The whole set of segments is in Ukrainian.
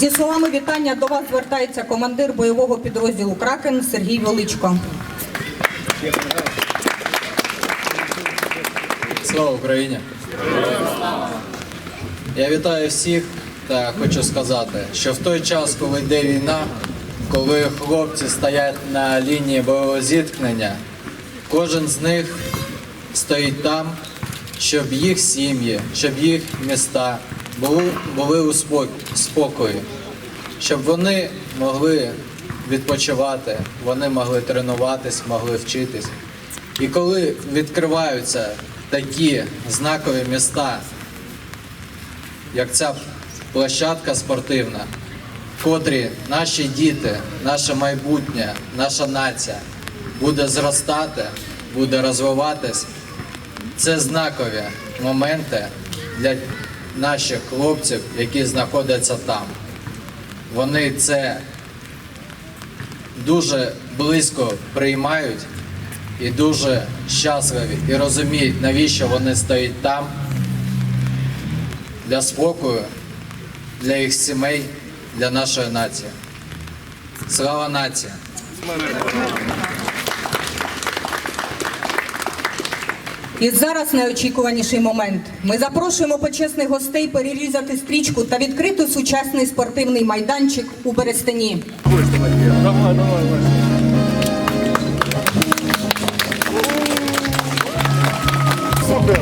Зі словами вітання до вас звертається командир бойового підрозділу Кракен Сергій Величко. Слава Україні! Я вітаю всіх та хочу сказати, що в той час, коли йде війна, коли хлопці стоять на лінії бойового зіткнення, кожен з них стоїть там, щоб їх сім'ї, щоб їх міста були, були у спокої, щоб вони могли відпочивати, вони могли тренуватись, могли вчитись. І коли відкриваються такі знакові міста, як ця площадка спортивна, котрі наші діти, наше майбутнє, наша нація буде зростати, буде розвиватись, це знакові моменти для наших хлопців, які знаходяться там. Вони це дуже близько приймають і дуже щасливі і розуміють, навіщо вони стоять там для спокою, для їх сімей, для нашої нації. Слава нації! І зараз найочікуваніший момент. Ми запрошуємо почесних гостей перерізати стрічку та відкрити сучасний спортивний майданчик у Берестині. Давай, давай, давай. Супер.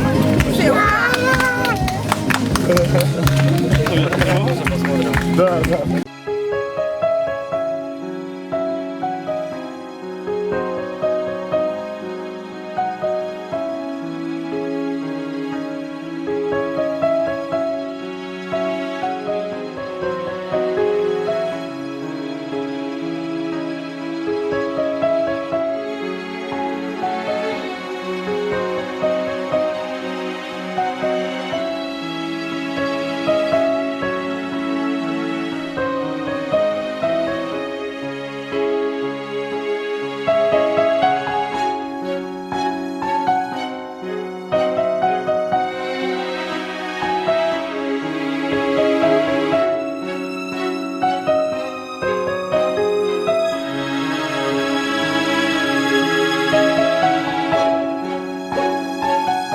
Да, да.